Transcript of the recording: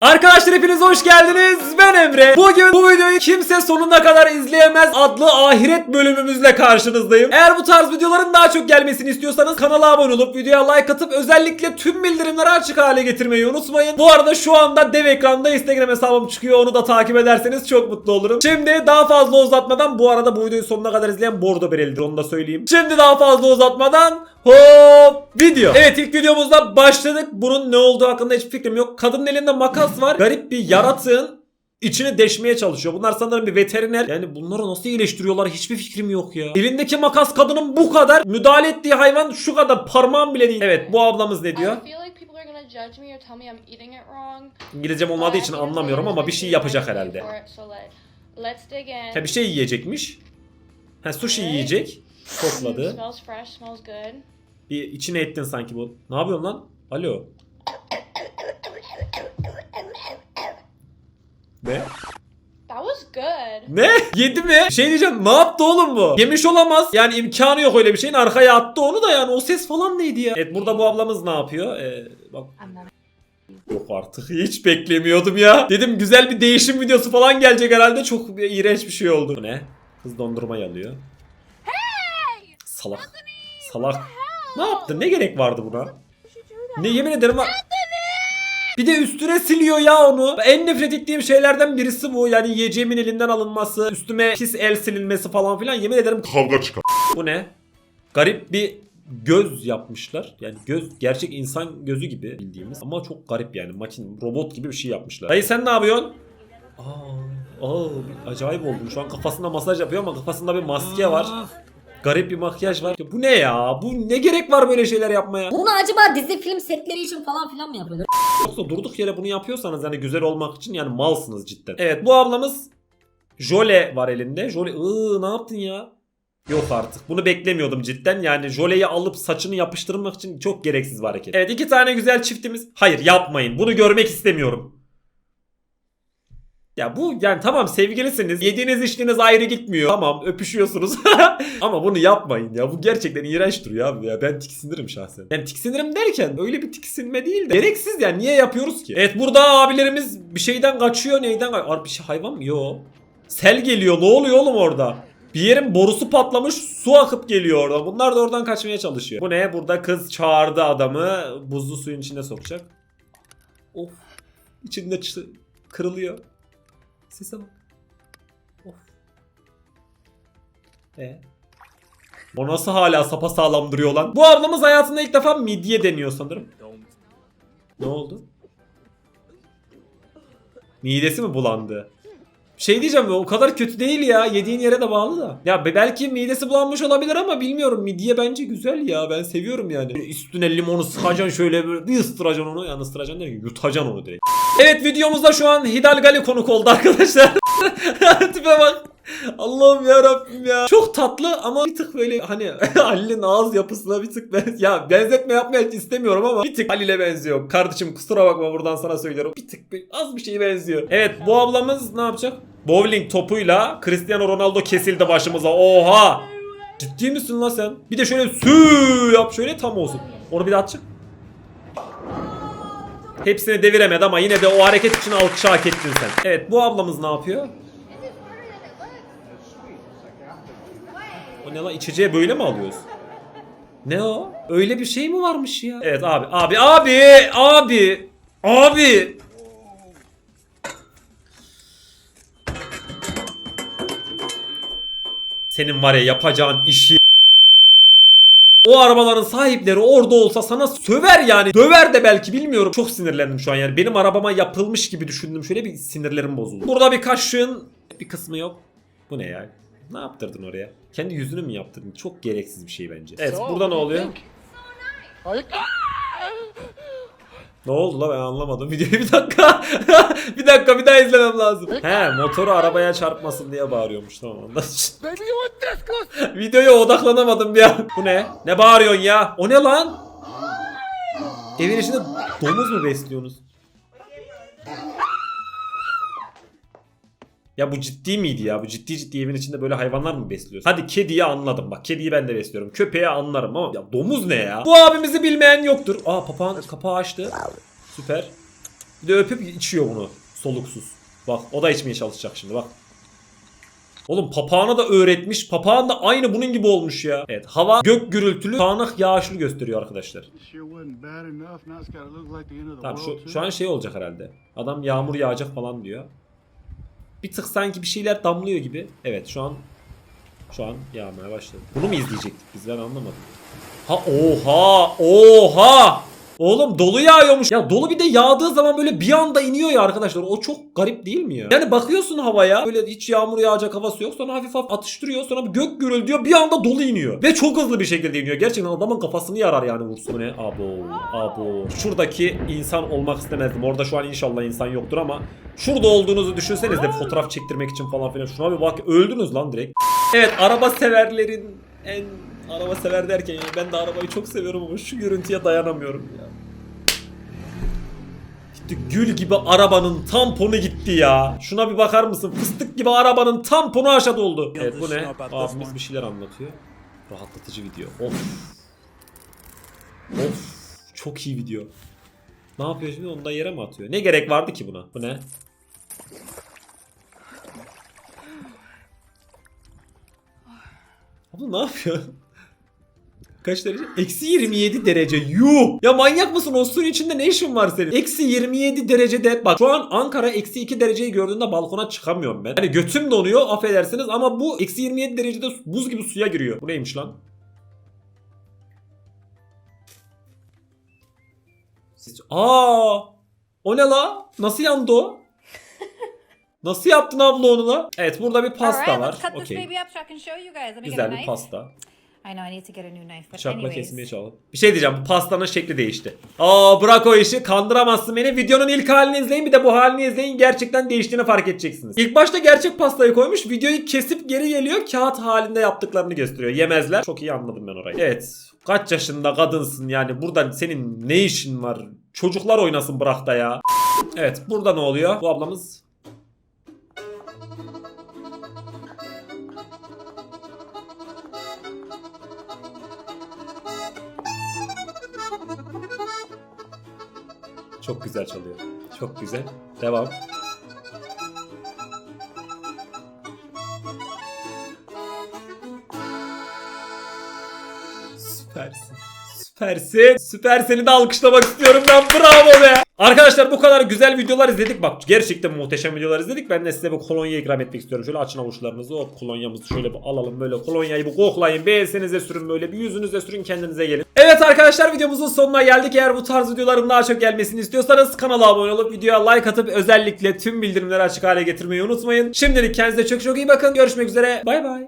Arkadaşlar hepiniz hoş geldiniz. Ben Emre. Bugün bu videoyu kimse sonuna kadar izleyemez adlı ahiret bölümümüzle karşınızdayım. Eğer bu tarz videoların daha çok gelmesini istiyorsanız kanala abone olup videoya like atıp özellikle tüm bildirimleri açık hale getirmeyi unutmayın. Bu arada şu anda dev ekranda Instagram hesabım çıkıyor. Onu da takip ederseniz çok mutlu olurum. Şimdi daha fazla uzatmadan bu arada bu videoyu sonuna kadar izleyen Bordo Bereli'dir onu da söyleyeyim. Şimdi daha fazla uzatmadan hop video. Evet ilk videomuzda başladık. Bunun ne olduğu hakkında hiçbir fikrim yok. Kadının elinde makas var. Garip bir yaratığın içini deşmeye çalışıyor. Bunlar sanırım bir veteriner. Yani bunları nasıl iyileştiriyorlar hiçbir fikrim yok ya. Elindeki makas kadının bu kadar. Müdahale ettiği hayvan şu kadar parmağım bile değil. Evet bu ablamız ne diyor? İngilizcem olmadığı için anlamıyorum ama bir şey yapacak herhalde. Ha bir şey yiyecekmiş. Ha sushi yiyecek. Good. Bir içine ettin sanki bu. Ne yapıyorsun lan? Alo. Ne? That was good. Ne? Yedi mi? Şey diyeceğim ne yaptı oğlum bu? Yemiş olamaz. Yani imkanı yok öyle bir şeyin. Arkaya attı onu da yani o ses falan neydi ya? Evet burada bu ablamız ne yapıyor? Ee, bak. Yok artık hiç beklemiyordum ya. Dedim güzel bir değişim videosu falan gelecek herhalde. Çok iğrenç bir şey oldu. Bu ne? Kız dondurmayı alıyor. Salak. Salak. Ne yaptı? Ne gerek vardı buna? Ne yemin ederim ha- bir de üstüne siliyor ya onu. En nefret ettiğim şeylerden birisi bu. Yani yiyeceğimin elinden alınması, üstüme pis el silinmesi falan filan. Yemin ederim kavga çıkar. bu ne? Garip bir göz yapmışlar. Yani göz gerçek insan gözü gibi bildiğimiz ama çok garip yani. Makin robot gibi bir şey yapmışlar. Dayı sen ne yapıyorsun? Aa, aa acayip oldum. Şu an kafasında masaj yapıyor ama kafasında bir maske var. Garip bir makyaj var. Ya Bu ne ya? Bu ne gerek var böyle şeyler yapmaya? Bunu acaba dizi film setleri için falan filan mı yapıyorlar? Yoksa durduk yere bunu yapıyorsanız hani güzel olmak için yani malsınız cidden. Evet bu ablamız Jole var elinde. Jole ıı ne yaptın ya? Yok artık. Bunu beklemiyordum cidden. Yani Jole'yi alıp saçını yapıştırmak için çok gereksiz bir hareket. Evet iki tane güzel çiftimiz. Hayır yapmayın. Bunu görmek istemiyorum. Ya bu yani tamam sevgilisiniz. Yediğiniz içtiğiniz ayrı gitmiyor. Tamam öpüşüyorsunuz. Ama bunu yapmayın ya. Bu gerçekten iğrenç duruyor abi ya. Ben tiksinirim şahsen. Yani tiksinirim derken öyle bir tiksinme değil de. Gereksiz yani. Niye yapıyoruz ki? Evet burada abilerimiz bir şeyden kaçıyor. Neyden kaçıyor? Ar- Bir şey hayvan mı? Yo. Sel geliyor. Ne oluyor oğlum orada? Bir yerin borusu patlamış su akıp geliyor orada. Bunlar da oradan kaçmaya çalışıyor. Bu ne? Burada kız çağırdı adamı. Buzlu suyun içine sokacak. Of. İçinde kırılıyor. Sese bak. Of. E. O nasıl hala sapasağlam duruyor lan? Bu ablamız hayatında ilk defa midye deniyor sanırım. Ne oldu? Midesi mi bulandı? Şey diyeceğim o kadar kötü değil ya. Yediğin yere de bağlı da. Ya be- belki midesi bulanmış olabilir ama bilmiyorum. Midye bence güzel ya. Ben seviyorum yani. Üstüne limonu sıkacaksın şöyle böyle bir ıstıracaksın onu. Yani ıstıracaksın derken yutacaksın onu direkt. Evet videomuzda şu an Hidalgali konuk oldu arkadaşlar. Tipe bak. Allah'ım ya Rabbim ya. Çok tatlı ama bir tık böyle hani Halil'in ağız yapısına bir tık ben ya benzetme yapmaya istemiyorum ama bir tık Halil'e benziyor. Kardeşim kusura bakma buradan sana söylüyorum. Bir tık bir, az bir şey benziyor. Evet bu ablamız ne yapacak? Bowling topuyla Cristiano Ronaldo kesildi başımıza. Oha! Ciddi misin lan sen? Bir de şöyle sü yap şöyle tam olsun. Onu bir daha atacak. Hepsini deviremedi ama yine de o hareket için alkışı hak ettin sen. Evet bu ablamız ne yapıyor? O ne lan içeceği böyle mi alıyoruz? Ne o? Öyle bir şey mi varmış ya? Evet abi abi abi abi abi. Senin var ya yapacağın işi o arabaların sahipleri orada olsa sana söver yani. Döver de belki bilmiyorum. Çok sinirlendim şu an yani. Benim arabama yapılmış gibi düşündüm. Şöyle bir sinirlerim bozuldu. Burada bir kaşığın bir kısmı yok. Bu ne ya? Ne yaptırdın oraya? Kendi yüzünü mü yaptırdın? Çok gereksiz bir şey bence. Evet burada ne oluyor? Ne oldu la ben anlamadım. Videoyu bir dakika. bir dakika bir daha izlemem lazım. He motoru arabaya çarpmasın diye bağırıyormuş tamam ondan. Videoya odaklanamadım bir an. Bu ne? Ne bağırıyorsun ya? O ne lan? Evin içinde domuz mu besliyorsunuz? Ya bu ciddi miydi ya? Bu ciddi ciddi evin içinde böyle hayvanlar mı besliyorsun? Hadi kediyi anladım bak. Kediyi ben de besliyorum. Köpeği anlarım ama ya domuz ne ya? Bu abimizi bilmeyen yoktur. Aa papağan kapağı açtı. Süper. Bir de öpüp içiyor bunu soluksuz. Bak o da içmeye çalışacak şimdi bak. Oğlum papağana da öğretmiş. Papağan da aynı bunun gibi olmuş ya. Evet hava gök gürültülü, sağanak yağışlı gösteriyor arkadaşlar. Tamam şu, şu an şey olacak herhalde. Adam yağmur yağacak falan diyor. Bir tık sanki bir şeyler damlıyor gibi. Evet şu an şu an yağmaya başladı. Bunu mu izleyecektik biz ben anlamadım. Ha oha oha. Oğlum dolu yağıyormuş. Ya dolu bir de yağdığı zaman böyle bir anda iniyor ya arkadaşlar. O çok garip değil mi ya? Yani bakıyorsun havaya böyle hiç yağmur yağacak havası yok. Sonra hafif hafif atıştırıyor. Sonra bir gök gürültüyor. Bir anda dolu iniyor. Ve çok hızlı bir şekilde iniyor. Gerçekten adamın kafasını yarar yani vursun. Ne? Abo. Abo. Şuradaki insan olmak istemezdim. Orada şu an inşallah insan yoktur ama şurada olduğunuzu düşünseniz de fotoğraf çektirmek için falan filan. Şuna bir bak. Öldünüz lan direkt. Evet araba severlerin en araba sever derken yani ben de arabayı çok seviyorum ama şu görüntüye dayanamıyorum ya. Gitti gül gibi arabanın tamponu gitti ya. Şuna bir bakar mısın? Fıstık gibi arabanın tamponu aşağı oldu. Evet bu ne? Abimiz bir şeyler anlatıyor. Rahatlatıcı video. Of. Of. Çok iyi video. Ne yapıyor şimdi? Onu da yere mi atıyor? Ne gerek vardı ki buna? Bu ne? Abla ne yapıyor? Kaç derece? Eksi 27 derece. Yuh! Ya manyak mısın? O suyun içinde ne işin var senin? Eksi 27 derecede. Bak şu an Ankara eksi 2 dereceyi gördüğünde balkona çıkamıyorum ben. Hani götüm donuyor affedersiniz ama bu eksi 27 derecede buz gibi suya giriyor. Bu neymiş lan? Siz... Aa! O ne la? Nasıl yandı o? Nasıl yaptın abla onu la? Evet burada bir pasta var. a Güzel bir pasta. I know I need to get a new knife, but Bıçakla anyways. kesmeye çalışalım. Bir şey diyeceğim. Bu pastanın şekli değişti. Aa bırak o işi. Kandıramazsın beni. Videonun ilk halini izleyin. Bir de bu halini izleyin. Gerçekten değiştiğini fark edeceksiniz. İlk başta gerçek pastayı koymuş. Videoyu kesip geri geliyor. Kağıt halinde yaptıklarını gösteriyor. Yemezler. Çok iyi anladım ben orayı. Evet. Kaç yaşında kadınsın yani. Burada senin ne işin var? Çocuklar oynasın bırak da ya. Evet. Burada ne oluyor? Bu ablamız Çok güzel çalıyor. Çok güzel. Devam. Süpersin. Süpersin. Süper seni de alkışlamak istiyorum ben. Bravo be. Arkadaşlar bu kadar güzel videolar izledik. Bak gerçekten muhteşem videolar izledik. Ben de size bu kolonya ikram etmek istiyorum. Şöyle açın avuçlarınızı. Hop kolonyamızı şöyle bir alalım. Böyle kolonyayı bir koklayın. Beğensenize sürün böyle. Bir yüzünüze sürün kendinize gelin. Evet arkadaşlar videomuzun sonuna geldik. Eğer bu tarz videoların daha çok gelmesini istiyorsanız kanala abone olup videoya like atıp özellikle tüm bildirimleri açık hale getirmeyi unutmayın. Şimdilik kendinize çok çok iyi bakın. Görüşmek üzere. Bay bay.